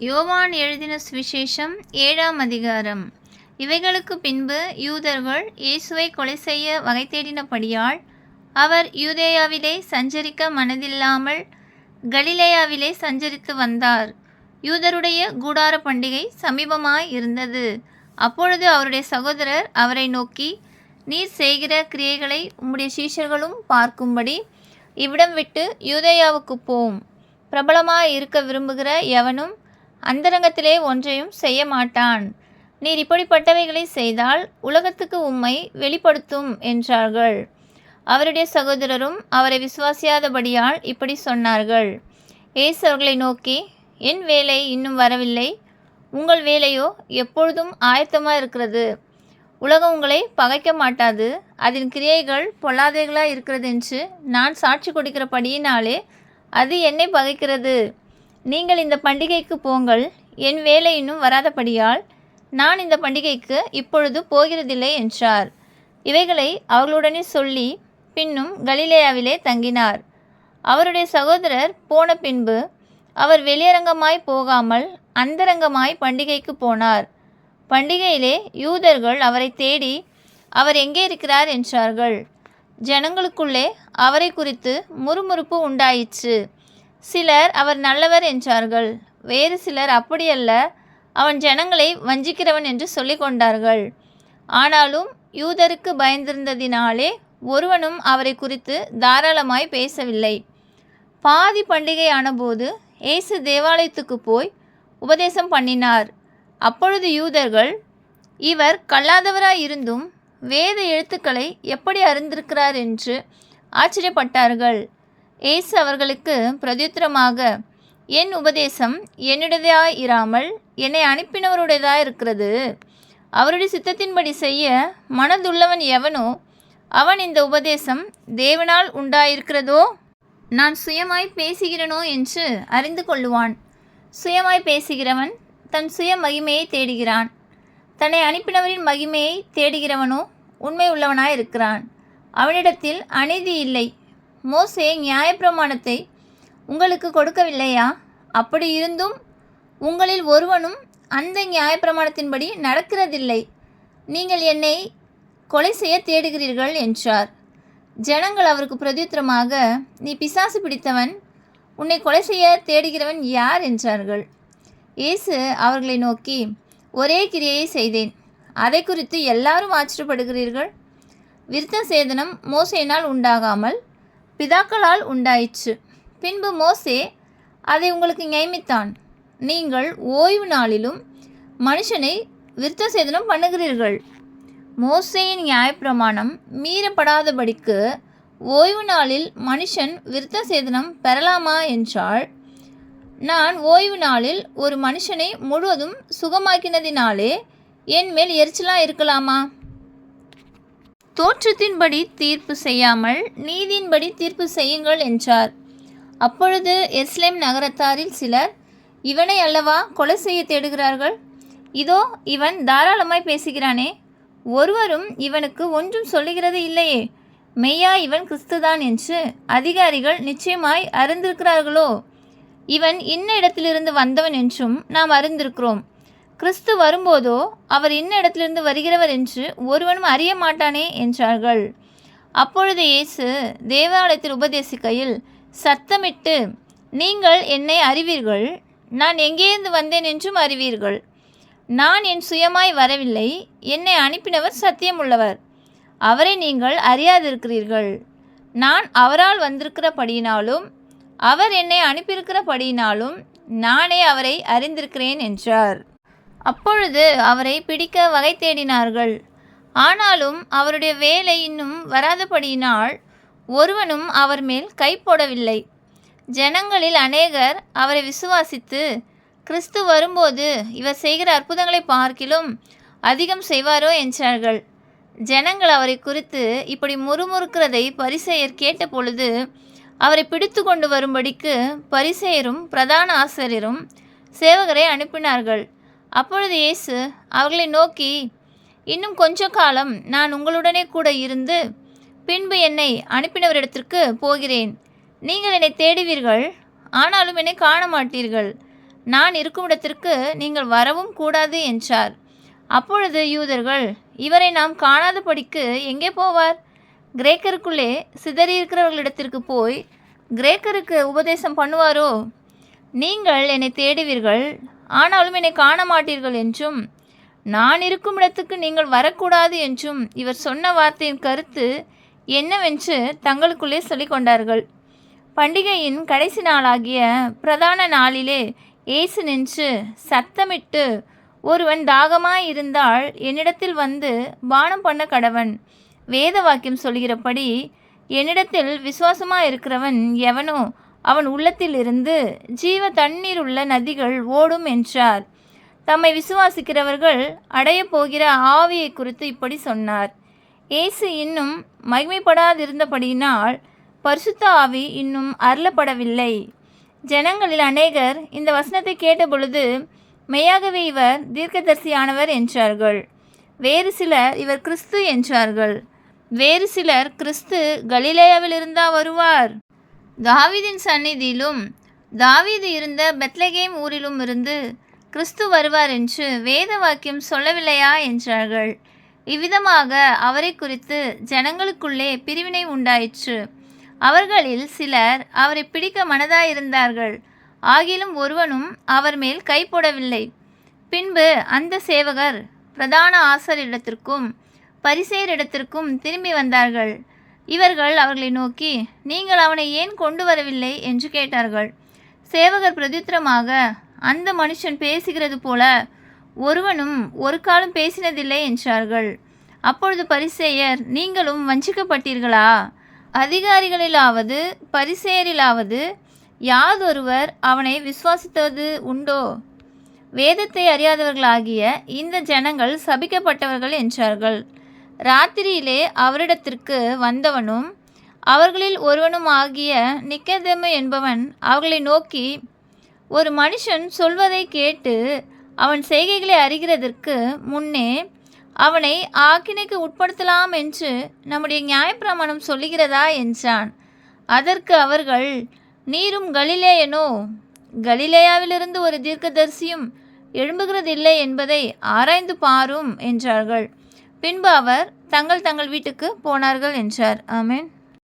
யோவான் எழுதின சுவிசேஷம் ஏழாம் அதிகாரம். இவைகளுக்கு பின்பு யூதர்கள் இயேசுவை கொலை செய்ய வகை தேடினபடியால் அவர் யூதேயாவிலே சஞ்சரிக்க மனதில்லாமல் கலிலேயாவிலே சஞ்சரித்து வந்தார். யூதருடைய கூடார பண்டிகை சமீபமாய் இருந்தது. அப்பொழுது அவருடைய சகோதரர் அவரை நோக்கி நீர் செய்கிற கிரியைகளை உம்முடைய சீஷர்களும் பார்க்கும்படி இவ்விடம் விட்டு யூதேயாவுக்கு போம். பிரபலமாக இருக்க விரும்புகிற எவனும் அந்தரங்கத்திலே ஒன்றையும் செய்ய மாட்டான் நீர் இப்படிப்பட்டவைகளை செய்தால் உலகத்துக்கு உம்மை வெளிப்படுத்தும் என்றார்கள். அவருடைய சகோதரரும் அவரை விசுவாசியாதபடியால் இப்படி சொன்னார்கள். இயேசு அவர்களை நோக்கி என் வேலை இன்னும் வரவில்லை. உங்கள் வேலையோ எப்பொழுதும் ஆயத்தமாக இருக்கிறது. உலகம் உங்களை பகைக்க மாட்டாது. அதன் கிரியைகள் பொல்லாதைகளாக இருக்கிறது என்று நான் சாட்சி கொடுக்கிறபடியினாலே அது என்னை பகைக்கிறது. நீங்கள் இந்த பண்டிகைக்கு போங்கள். என் வேலை இன்னும் வராதபடியால் நான் இந்த பண்டிகைக்கு இப்பொழுது போகிறதில்லை என்றார். இவைகளை அவர்களுடனே சொல்லி பின்னும் கலிலேயாவிலே தங்கினார். அவருடைய சகோதரர் போன பின்பு அவர் வெளியரங்கமாய் போகாமல் அந்தரங்கமாய் பண்டிகைக்கு போனார். பண்டிகையிலே யூதர்கள் அவரை தேடி அவர் எங்கே இருக்கிறார் என்றார்கள். ஜனங்களுக்குள்ளே அவரை குறித்து முறுமுறுப்பு உண்டாயிற்று. சிலர் அவர் நல்லவர் என்றார்கள். வேறு சிலர் அப்படியல்ல அவன் ஜனங்களை வஞ்சிக்கிறவன் என்று சொல்லிக் கொண்டார்கள். ஆனாலும் யூதருக்கு பயந்திருந்ததினாலே ஒருவனும் அவரை குறித்து தாராளமாய் பேசவில்லை. பாதி பண்டிகை ஆனபோது இயேசு தேவாலயத்துக்கு போய் உபதேசம் பண்ணினார். அப்பொழுது யூதர்கள் இவர் கல்லாதவராயிருந்தும் வேத எழுத்துக்களை எப்படி அறிந்திருக்கிறார்? என்று ஆச்சரியப்பட்டார்கள். ஏசு அவர்களுக்கு பிரதியுத்தரமாக என் உபதேசம் என்னுடையதாய் இராமல் என்னை அனுப்பினவருடையதாக இருக்கிறது. அவருடைய சித்தத்தின்படி செய்ய மனதுள்ளவன் எவனோ அவன் இந்த உபதேசம் தேவனால் உண்டாயிருக்கிறதோ நான் சுயமாய் பேசுகிறனோ என்று அறிந்து கொள்ளுவான். சுயமாய் பேசுகிறவன் தன் சுய மகிமையை தேடுகிறான். தன்னை அனுப்பினவரின் மகிமையை தேடுகிறவனோ உண்மை உள்ளவனாய் இருக்கிறான். அவனிடத்தில் அநீதி இல்லை. மோசே நியாயப்பிரமாணத்தை உங்களுக்கு கொடுக்கவில்லையா? அப்படி இருந்தும் உங்களில் ஒருவனும் அந்த நியாயப்பிரமாணத்தின்படி நடக்கிறதில்லை. நீங்கள் என்னை கொலை செய்ய தேடுகிறீர்கள் என்றார். ஜனங்கள் அவருக்கு பிரதியுத்தரமாக நீ பிசாசு பிடித்தவன் உன்னை கொலை செய்ய தேடுகிறவன் யார்? என்றார்கள். இயேசு அவர்களை நோக்கி ஒரே கிரியையை செய்தேன். அதை குறித்து எல்லாரும் ஆச்சரியப்படுகிறீர்கள். விருத்த சேதனம் மோசையினால் உண்டாகாமல் பிதாக்களால் உண்டாயிற்று. பின்பு மோசே அதை உங்களுக்கு நியமித்தான். நீங்கள் ஓய்வு நாளிலும் மனுஷனை விருத்த சேதனம் பண்ணுகிறீர்கள். மோசையின் நியாயப்பிரமாணம் மீறப்படாதபடிக்கு ஓய்வு நாளில் மனுஷன் விருத்த சேதனம் பெறலாமா என்றால் நான் ஓய்வு நாளில் ஒரு மனுஷனை முழுவதும் சுகமாக்கினதினாலே என் மேல் எரிச்சலாக இருக்கலாமா? தோற்றத்தின்படி தீர்ப்பு செய்யாமல் நீதியின்படி தீர்ப்பு செய்யுங்கள் என்றார். அப்பொழுது எஸ்லேம் நகரத்தாரில் சிலர் இவனை அல்லவா கொலை செய்ய தேடுகிறார்கள்? இதோ இவன் தாராளமாய் பேசுகிறானே. ஒருவரும் இவனுக்கு ஒன்றும் சொல்லுகிறது இல்லையே. மெய்யா இவன் கிறிஸ்துதான் என்று அதிகாரிகள் நிச்சயமாய் அறிந்திருக்கிறார்களோ? இவன் இன்ன இடத்திலிருந்து வந்தவன் என்றும் நாம் அறிந்திருக்கிறோம். கிறிஸ்து வரும்போதோ அவர் இன்ன இடத்திலிருந்து வருகிறவர் என்று ஒருவனும் அறிய மாட்டானே என்றார்கள். அப்பொழுது இயேசு தேவாலயத்தில் உபதேசிக்கையில் சத்தமிட்டு நீங்கள் என்னை அறிவீர்கள். நான் எங்கேருந்து வந்தேன் என்றும் அறிவீர்கள். நான் என் சுயமாய் வரவில்லை. என்னை அனுப்பினவர் சத்தியமுள்ளவர். அவரை நீங்கள் அறியாதிருக்கிறீர்கள். நான் அவரால் வந்திருக்கிறபடியினாலும் அவர் என்னை அனுப்பியிருக்கிறபடியினாலும் நானே அவரை அறிந்திருக்கிறேன் என்றார். அப்பொழுது அவரை பிடிக்க வகை தேடினார்கள். ஆனாலும் அவருடைய வேலை இன்னும் வராதபடியினால் ஒருவனும் அவர் மேல் கை போடவில்லை. ஜனங்களில் அநேகர் அவரை விசுவாசித்து கிறிஸ்து வரும்போது இவர் செய்கிற அற்புதங்களை பார்க்கிலும் அதிகம் செய்வாரோ? என்றார்கள். ஜனங்கள் அவரை குறித்து இப்படி முறுமுறுக்கிறதை பரிசெயர் கேட்டபொழுது அவரை பிடித்து கொண்டு வரும்படிக்கு பரிசெயரும் பிரதான ஆசிரியரும் சேவகரை அனுப்பினார்கள். அப்பொழுது இயேசு அவர்களை நோக்கி இன்னும் கொஞ்ச காலம் நான் உங்களுடனே கூட இருந்து பின்பு என்னை அனுப்பினவரிடத்திற்கு போகிறேன். நீங்கள் என்னை தேடுவீர்கள் ஆனாலும் என்னை காண மாட்டீர்கள் நான் இருக்கும் இடத்திற்கு நீங்கள் வரவும் கூடாது என்றார். அப்பொழுது யூதர்கள் இவரை நாம் காணாதபடிக்கு எங்கே போவார்? கிரேக்கருக்குள்ளே சிதறியிருக்கிறவர்களிடத்திற்கு போய் கிரேக்கருக்கு உபதேசம் பண்ணுவாரோ? நீங்கள் என்னை தேடுவீர்கள் ஆனாலும் என்னை காண மாட்டீர்கள் என்றும் நான் இருக்கும் இடத்துக்கு நீங்கள் வரக்கூடாது என்றும் இவர் சொன்ன வார்த்தையின் கருத்து என்னவென்று தங்களுக்குள்ளே சொல்லிக் கொண்டார்கள். பண்டிகையின் கடைசி நாளாகிய பிரதான நாளிலே ஏசு நின்று சத்தமிட்டு ஒருவன் தாகமாய் இருந்தால் என்னிடத்தில் வந்து பானம் பண்ண கடவன். வேத வாக்கியம் சொல்கிறபடி என்னிடத்தில் விசுவாசமாக இருக்கிறவன் எவனோ அவன் உள்ளத்தில் இருந்து ஜீவ தண்ணீர் உள்ள நதிகள் ஓடும் என்றார். தம்மை விசுவாசிக்கிறவர்கள் அடைய போகிற ஆவியை குறித்து இப்படி சொன்னார். இயேசு இன்னும் மகிமைப்படாதிருந்தபடியினால் பரிசுத்த ஆவி இன்னும் அருளப்படவில்லை. ஜனங்களில் அநேகர் இந்த வசனத்தை கேட்டபொழுது மெய்யாகவே இவர் தீர்க்கதரிசியானவர் என்றார்கள். வேறு சிலர் இவர் கிறிஸ்து என்றார்கள். வேறு சிலர் கிறிஸ்து கலிலேயாவில் இருந்தா வருவார். தாவீதின் சந்நிதியிலும் தாவீது இருந்த பெத்லகேம் ஊரிலும் இருந்து கிறிஸ்து வருவார் என்று வேத வாக்கியம் சொல்லவில்லையா என்றார்கள். இவ்விதமாக அவரை குறித்து ஜனங்களுக்குள்ளே பிரிவினை உண்டாயிற்று. அவர்களில் சிலர் அவரை பிடிக்க மனதாயிருந்தார்கள். ஆகிலும் ஒருவனும் அவர் மேல் கை போடவில்லை. பின்பு அந்த சேவகர் பிரதான ஆசரிடத்திற்கும் பரிசேரிடத்திற்கும் திரும்பி வந்தார்கள். இவர்கள் அவர்களை நோக்கி நீங்கள் அவனை ஏன் கொண்டு வரவில்லை என்று கேட்டார்கள். சேவகர் பிரதித்திரமாக அந்த மனுஷன் பேசுகிறது போல ஒருவனும் ஒரு காலம் பேசினதில்லை என்றார்கள். அப்பொழுது பரிசேயர் நீங்களும் வஞ்சிக்கப்பட்டீர்களா? அதிகாரிகளிலாவது பரிசேயரிலாவது யாதொருவர் அவனை விசுவாசித்தது உண்டோ? வேதத்தை அறியாதவர்களாகிய இந்த ஜனங்கள் சபிக்கப்பட்டவர்கள் என்றார்கள். ராத்திரியிலே அவரிடத்திற்கு வந்தவனும் அவர்களில் ஒருவனும் ஆகிய நிக்கதேமு என்பவன் அவர்களை நோக்கி ஒரு மனுஷன் சொல்வதை கேட்டு அவன் செய்கைகளை அறிகிறதற்கு முன்னே அவனை ஆக்கினைக்கு உட்படுத்தலாம் என்று நம்முடைய நியாயப்பிரமாணம் சொல்லுகிறதா? என்றான். அதற்கு அவர்கள் நீரும் கலிலேயனோ? கலிலேயாவிலிருந்து ஒரு தீர்க்கதரிசியும் எழும்புகிறதில்லை என்பதை ஆராய்ந்து பாரும் என்றார்கள். பின்பு அவர் தங்கள் தங்கள் வீட்டுக்கு போனார்கள் என்றார். ஆமென்.